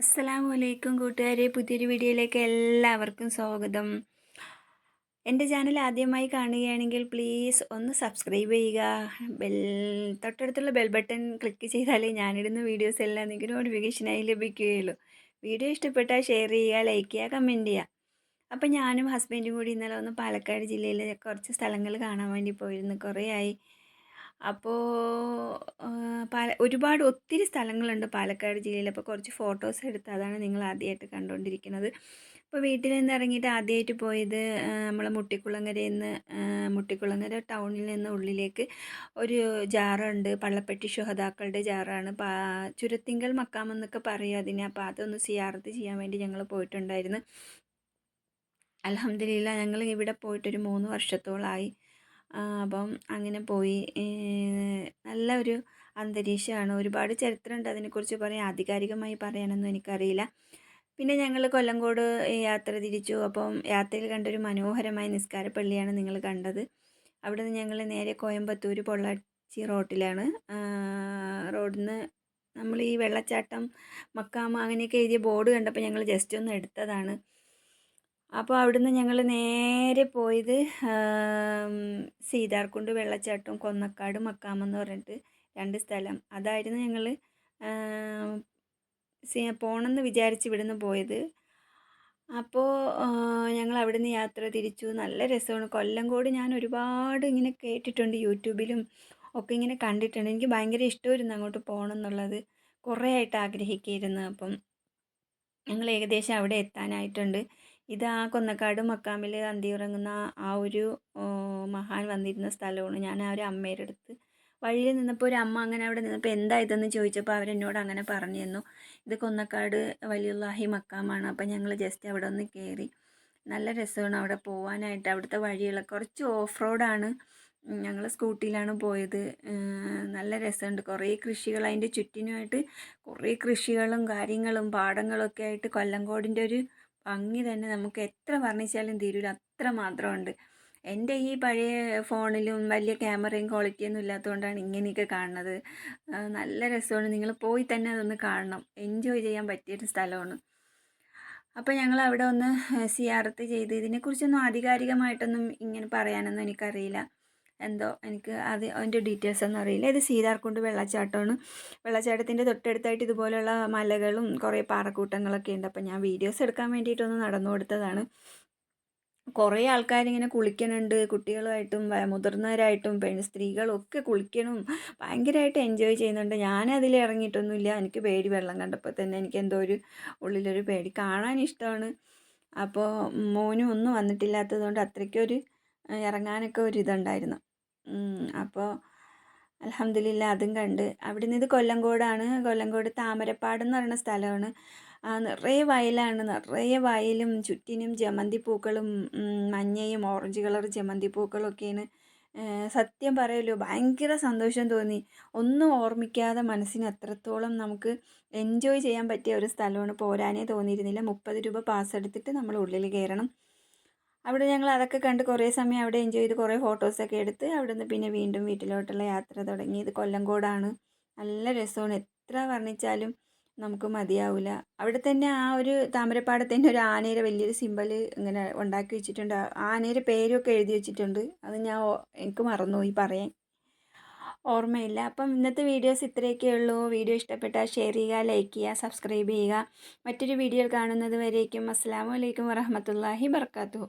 അസ്സലാമു അലൈക്കും കൂട്ടുകാരെ പുതിയൊരു വീഡിയോയിലേക്ക് എല്ലാവർക്കും സ്വാഗതം. എന്റെ ചാനൽ ആദ്യമായി കാണുകയാണെങ്കിൽ പ്ലീസ് ഒന്ന് സബ്സ്ക്രൈബ് ചെയ്യുക. ബെൽ തൊട്ടടുത്തുള്ള ബെൽ ബട്ടൺ ക്ലിക്ക് ചെയ്താലേ ഞാനിടുന്ന വീഡിയോസ് എല്ലാം നിങ്ങൾക്ക് നോട്ടിഫിക്കേഷനായി ലഭിക്കുകയുള്ളൂ. വീഡിയോ ഇഷ്ടപ്പെട്ടാൽ ഷെയർ ചെയ്യുക ലൈക്ക് ചെയ്യുക കമന്റ് ചെയ്യുക. അപ്പോൾ ഞാനും ഹസ്ബൻഡും കൂടി ഇന്നലെ ഒന്ന് പാലക്കാട് ജില്ലയിലെ കുറച്ച് സ്ഥലങ്ങൾ കാണാൻ വേണ്ടി പോയിരുന്നു. കുറേ ആയി അപ്പോൾ പാല ഒരുപാട് ഒത്തിരി സ്ഥലങ്ങളുണ്ട് പാലക്കാട് ജില്ലയിൽ അപ്പോൾ കുറച്ച് ഫോട്ടോസ് എടുത്ത് അതാണ് നിങ്ങൾ ആദ്യമായിട്ട് കണ്ടുകൊണ്ടിരിക്കുന്നത് അപ്പോൾ വീട്ടിൽ നിന്ന് ഇറങ്ങിയിട്ട് ആദ്യമായിട്ട് പോയത് നമ്മൾ മുട്ടിക്കുളങ്ങരയിൽ നിന്ന് മുട്ടിക്കുളങ്ങര ടൗണിൽ നിന്ന് ഉള്ളിലേക്ക് ഒരു ജാറുണ്ട്. പള്ളപ്പെട്ടി ശുഹതാക്കളുടെ ജാറാണ്. ചുരത്തിങ്കൽ മക്കാമെന്നൊക്കെ പറയും അതിനെ. അപ്പോൾ അതൊന്ന് സിയാർത്ത് ചെയ്യാൻ വേണ്ടി ഞങ്ങൾ പോയിട്ടുണ്ടായിരുന്നു. അലഹമ്മദില്ല ഞങ്ങൾ ഇവിടെ പോയിട്ടൊരു മൂന്ന് വർഷത്തോളമായി അപ്പം അങ്ങനെ പോയി. നല്ല ഒരു അന്തരീക്ഷമാണ്. ഒരുപാട് ചരിത്രമുണ്ട് അതിനെക്കുറിച്ച് പറയാൻ. ആധികാരികമായി പറയാനൊന്നും എനിക്കറിയില്ല. പിന്നെ ഞങ്ങൾ കൊല്ലങ്കോട് യാത്ര തിരിച്ചു. അപ്പം യാത്രയിൽ കണ്ടൊരു മനോഹരമായ നിസ്കാരപ്പള്ളിയാണ് നിങ്ങൾ കണ്ടത്. അവിടെ നിന്ന് ഞങ്ങൾ നേരെ കോയമ്പത്തൂർ പൊള്ളാച്ചി റോട്ടിലാണ്. റോഡിൽ നിന്ന് നമ്മൾ ഈ വെള്ളച്ചാട്ടം മക്കാമ അങ്ങനെയൊക്കെ എഴുതിയ ബോർഡ് കണ്ടപ്പോൾ ഞങ്ങൾ ജസ്റ്റ് ഒന്ന് എടുത്തതാണ്. അപ്പോൾ അവിടുന്ന് ഞങ്ങൾ നേരെ പോയത് സീതാർകുണ്ട് വെള്ളച്ചാട്ടം കൊന്നക്കാട് മക്കാമെന്ന് പറഞ്ഞിട്ട് രണ്ട് സ്ഥലം. അതായിരുന്നു ഞങ്ങൾ പോകണമെന്ന് വിചാരിച്ച് ഇവിടുന്ന് പോയത്. അപ്പോൾ ഞങ്ങൾ അവിടുന്ന് യാത്ര തിരിച്ചു. നല്ല രസമാണ്. കൊല്ലംകോട് ഞാൻ ഒരുപാട് ഇങ്ങനെ കേട്ടിട്ടുണ്ട് യൂട്യൂബിലും ഒക്കെ ഇങ്ങനെ കണ്ടിട്ടുണ്ട്. എനിക്ക് ഭയങ്കര ഇഷ്ടമായിരുന്നു അങ്ങോട്ട് പോകണം എന്നുള്ളത്. കുറേ ആയിട്ട് ആഗ്രഹിക്കുകയായിരുന്നു അപ്പം. ഞങ്ങൾ ഏകദേശം അവിടെ എത്താനായിട്ടുണ്ട്. ഇത് ആ കൊന്നക്കാട് മക്കാമിൽ അന്തിയുറങ്ങുന്ന ആ ഒരു മഹാൻ വന്നിരുന്ന സ്ഥലമാണ്. ഞാൻ ആ ഒരു അമ്മയുടെ അടുത്ത് വഴിയിൽ നിന്നപ്പോൾ ഒരു അമ്മ അങ്ങനെ അവിടെ നിന്നപ്പോൾ എന്താ ഇതെന്ന് ചോദിച്ചപ്പോൾ അവരെന്നോട് അങ്ങനെ പറഞ്ഞു തന്നു. ഇത് കൊന്നക്കാട് വലിയുള്ളാഹി മക്കാമാണ്. അപ്പോൾ ഞങ്ങൾ ജസ്റ്റ് അവിടെ ഒന്ന് കയറി നല്ല രസമാണ് അവിടെ പോകാനായിട്ട് അവിടുത്തെ വഴികളെ കുറച്ച് ഓഫ് റോഡാണ് ഞങ്ങൾ സ്കൂട്ടിയിലാണ് പോയത്. നല്ല രസമുണ്ട്. കുറേ കൃഷികൾ അതിന്റെ ചുറ്റിനുമായിട്ട് കുറേ കൃഷികളും കാര്യങ്ങളും പാടങ്ങളൊക്കെ ആയിട്ട് കൊല്ലങ്കോടിന്റെ ഒരു ഭംഗി തന്നെ നമുക്ക് എത്ര വർണിച്ചാലും തീരില്ല അത്ര മാത്രമുണ്ട്. എന്റെ ഈ പഴയ ഫോണിലും വലിയ ക്യാമറയും ക്വാളിറ്റിയൊന്നും ഇല്ലാത്തതുകൊണ്ടാണ് ഇങ്ങനെയൊക്കെ കാണുന്നത്. നല്ല രസമാണ്. നിങ്ങൾ പോയി തന്നെ അതൊന്ന് കാണണം. എൻജോയ് ചെയ്യാൻ പറ്റിയൊരു സ്ഥലമാണ്. അപ്പോൾ ഞങ്ങൾ അവിടെ ഒന്ന് സിയാർത്ത് ചെയ്ത് ഇതിനെക്കുറിച്ചൊന്നും ആധികാരികമായിട്ടൊന്നും ഇങ്ങനെ പറയാനൊന്നും എനിക്കറിയില്ല. എന്തോ എനിക്ക് അത് അതിന്റെ ഡീറ്റെയിൽസ് ഒന്നും അറിയില്ല. ഇത് സീതാർകുണ്ട് വെള്ളച്ചാട്ടമാണ്. വെള്ളച്ചാട്ടത്തിന്റെ തൊട്ടടുത്തായിട്ട് ഇതുപോലെയുള്ള മലകളും കുറേ പാറക്കൂട്ടങ്ങളൊക്കെ ഉണ്ട്. അപ്പോൾ ഞാൻ വീഡിയോസ് എടുക്കാൻ വേണ്ടിയിട്ടൊന്ന് നടന്നു കൊടുത്തതാണ്. കുറേ ആൾക്കാരിങ്ങനെ കുളിക്കണുണ്ട്. കുട്ടികളുമായിട്ടും മുതിർന്നവരായിട്ടും പെൺ സ്ത്രീകളും ഒക്കെ കുളിക്കണം. ഭയങ്കരമായിട്ട് എൻജോയ് ചെയ്യുന്നുണ്ട്. ഞാൻ ഇറങ്ങിയിട്ടൊന്നുമില്ല. എനിക്ക് പേടി വെള്ളം കണ്ടപ്പോൾ തന്നെ എനിക്ക് എന്തോ ഒരു ഉള്ളിലൊരു പേടി. കാണാൻ ഇഷ്ടമാണ്. അപ്പോൾ മോനും ഒന്നും വന്നിട്ടില്ലാത്തതുകൊണ്ട് അത്രയ്ക്കൊരു ഇറങ്ങാനൊക്കെ ഒരു ഇതുണ്ടായിരുന്നു അപ്പോൾ അലഹമ്മദില്ല അതും കണ്ട്. അവിടെ നിന്ന് ഇത് കൊല്ലങ്കോടാണ് കൊല്ലങ്കോട് താമരപ്പാട് എന്ന് പറയുന്ന സ്ഥലമാണ്. നിറയെ വയലാണ്. നിറയെ വയലും ചുറ്റിനും ജമന്തി പൂക്കളും മഞ്ഞയും ഓറഞ്ച് കളർ ജമന്തി പൂക്കളൊക്കെയാണ്. സത്യം പറയല്ലോ ഭയങ്കര സന്തോഷം തോന്നി. ഒന്നും ഓർമ്മിക്കാതെ മനസ്സിന് അത്രത്തോളം നമുക്ക് എൻജോയ് ചെയ്യാൻ പറ്റിയ ഒരു സ്ഥലമാണ്. പോരാനേ തോന്നിയിരുന്നില്ല. മുപ്പത് രൂപ പാസ് എടുത്തിട്ട് നമ്മൾ ഉള്ളിൽ കയറണം. അവിടെ ഞങ്ങൾ അതൊക്കെ കണ്ട് കുറേ സമയം അവിടെ എൻജോയ് ചെയ്ത് കുറേ ഫോട്ടോസൊക്കെ എടുത്ത് അവിടെ നിന്ന് പിന്നെ വീണ്ടും വീട്ടിലോട്ടുള്ള യാത്ര തുടങ്ങി. ഇത് കൊല്ലംകോടാണ്. നല്ല രസമാണ്. എത്ര വർണിച്ചാലും നമുക്ക് മതിയാവില്ല അവിടെ തന്നെ ആ ഒരു താമരപ്പാടത്തിന്റെ ഒരു ആനയുടെ വലിയൊരു സിമ്പൽ ഇങ്ങനെ ഉണ്ടാക്കി വെച്ചിട്ടുണ്ട്. ആനയുടെ പേരൊക്കെ എഴുതി വെച്ചിട്ടുണ്ട്. അത് ഞാൻ എനിക്ക് മറന്നുപോയി പറയാൻ. ഓർമ്മയില്ല. അപ്പം ഇന്നത്തെ വീഡിയോസ് ഇത്രയൊക്കെ ഉള്ളൂ. വീഡിയോ ഇഷ്ടപ്പെട്ടാൽ ഷെയർ ചെയ്യുക ലൈക്ക് ചെയ്യുക സബ്സ്ക്രൈബ് ചെയ്യുക. മറ്റൊരു വീഡിയോ കാണുന്നത് വരേക്കും. അസ്സാം വലൈക്കും വറഹമത്തല്ലാഹി വർക്കാത്തു